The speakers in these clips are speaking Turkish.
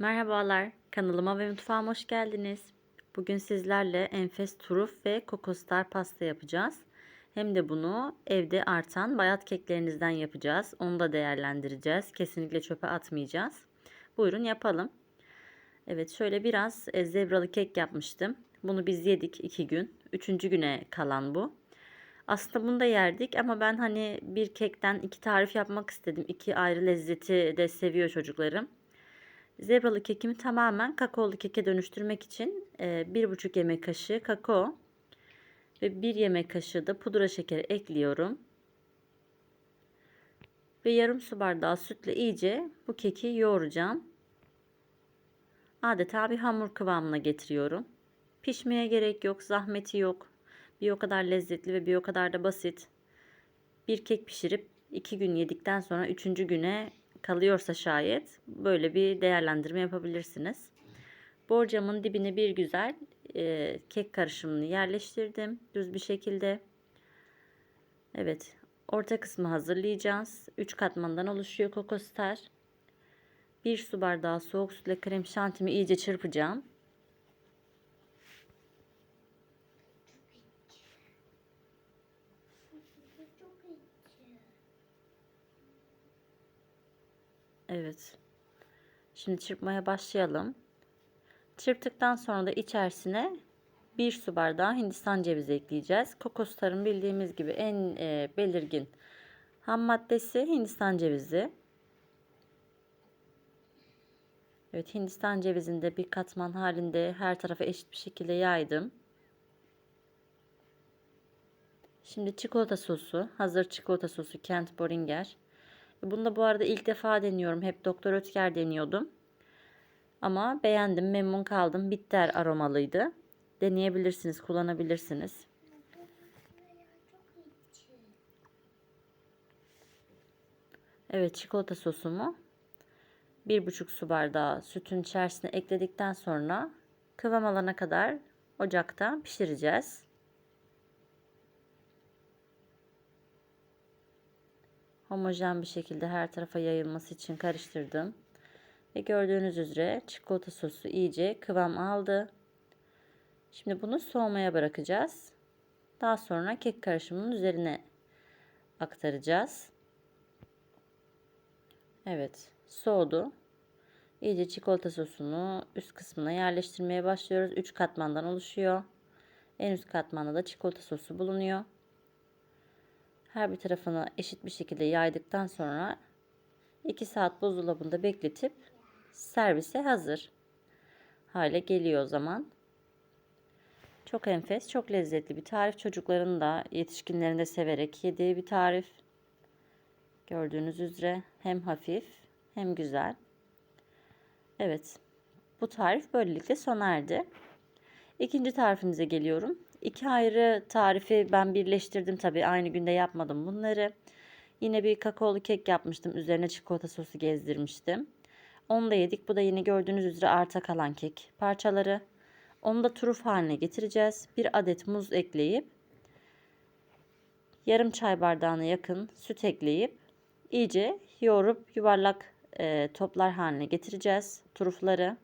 Merhabalar, kanalıma ve mutfağıma hoş geldiniz. Bugün sizlerle enfes turuf ve kokostar pasta yapacağız. Hem de bunu evde artan bayat keklerinizden yapacağız. Onu da değerlendireceğiz. Kesinlikle çöpe atmayacağız. Buyurun yapalım. Evet şöyle biraz e, zebralı kek yapmıştım. Bunu biz yedik iki gün. Üçüncü güne kalan bu. Aslında bunu da yerdik ama ben hani bir kekten iki tarif yapmak istedim. İki ayrı lezzeti de seviyor çocuklarım. Zebralı kekimi tamamen kakaolu keke dönüştürmek için e, bir buçuk yemek kaşığı kakao ve bir yemek kaşığı da pudra şekeri ekliyorum. Ve yarım su bardağı sütle iyice bu keki yoğuracağım. Adeta bir hamur kıvamına getiriyorum. Pişmeye gerek yok, zahmeti yok. Bir o kadar lezzetli ve bir o kadar da basit. Bir kek pişirip iki gün yedikten sonra üçüncü güne kalıyorsa şayet böyle bir değerlendirme yapabilirsiniz. Borcamın dibine bir güzel e, kek karışımını yerleştirdim düz bir şekilde. Evet orta kısmı hazırlayacağız. 3 katmandan oluşuyor kokostar. 1 su bardağı soğuk sütle krem şantimi iyice çırpacağım. Evet. Şimdi çırpmaya başlayalım. Çırptıktan sonra da içerisine bir su bardağı Hindistan cevizi ekleyeceğiz. Kokosların bildiğimiz gibi en e, belirgin ham maddesi Hindistan cevizi. Evet Hindistan cevizini de bir katman halinde her tarafa eşit bir şekilde yaydım. Şimdi çikolata sosu, hazır çikolata sosu Kent Boringer. Bunu da bu arada ilk defa deniyorum. Hep Doktor Ötker deniyordum. Ama beğendim, memnun kaldım. Bitter aromalıydı. Deneyebilirsiniz, kullanabilirsiniz. Evet, çikolata sosumu bir buçuk su bardağı sütün içerisine ekledikten sonra kıvam alana kadar ocakta pişireceğiz. Homojen bir şekilde her tarafa yayılması için karıştırdım. Ve gördüğünüz üzere çikolata sosu iyice kıvam aldı. Şimdi bunu soğumaya bırakacağız. Daha sonra kek karışımının üzerine aktaracağız. Evet, soğudu. İyice çikolata sosunu üst kısmına yerleştirmeye başlıyoruz. 3 katmandan oluşuyor. En üst katmanda da çikolata sosu bulunuyor. Her bir tarafını eşit bir şekilde yaydıktan sonra 2 saat buzdolabında bekletip servise hazır hale geliyor o zaman. Çok enfes, çok lezzetli bir tarif. Çocukların da yetişkinlerin de severek yediği bir tarif. Gördüğünüz üzere hem hafif hem güzel. Evet. Bu tarif böylelikle sona erdi. İkinci tarifinize geliyorum. İki ayrı tarifi ben birleştirdim tabii. Aynı günde yapmadım bunları. Yine bir kakaolu kek yapmıştım. Üzerine çikolata sosu gezdirmiştim. Onu da yedik. Bu da yine gördüğünüz üzere arta kalan kek parçaları. Onu da turuf haline getireceğiz. Bir adet muz ekleyip yarım çay bardağına yakın süt ekleyip iyice yoğurup yuvarlak e, toplar haline getireceğiz turufları.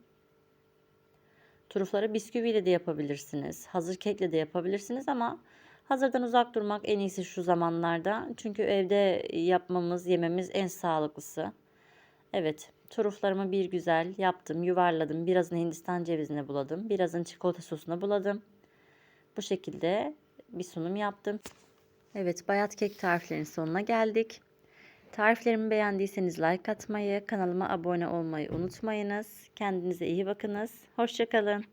Turufları bisküviyle de yapabilirsiniz. Hazır kekle de yapabilirsiniz ama hazırdan uzak durmak en iyisi şu zamanlarda. Çünkü evde yapmamız, yememiz en sağlıklısı. Evet, turuflarımı bir güzel yaptım, yuvarladım. Birazını Hindistan cevizine buladım. Birazını çikolata sosuna buladım. Bu şekilde bir sunum yaptım. Evet, bayat kek tariflerinin sonuna geldik. Tariflerimi beğendiyseniz like atmayı, kanalıma abone olmayı unutmayınız. Kendinize iyi bakınız. Hoşçakalın.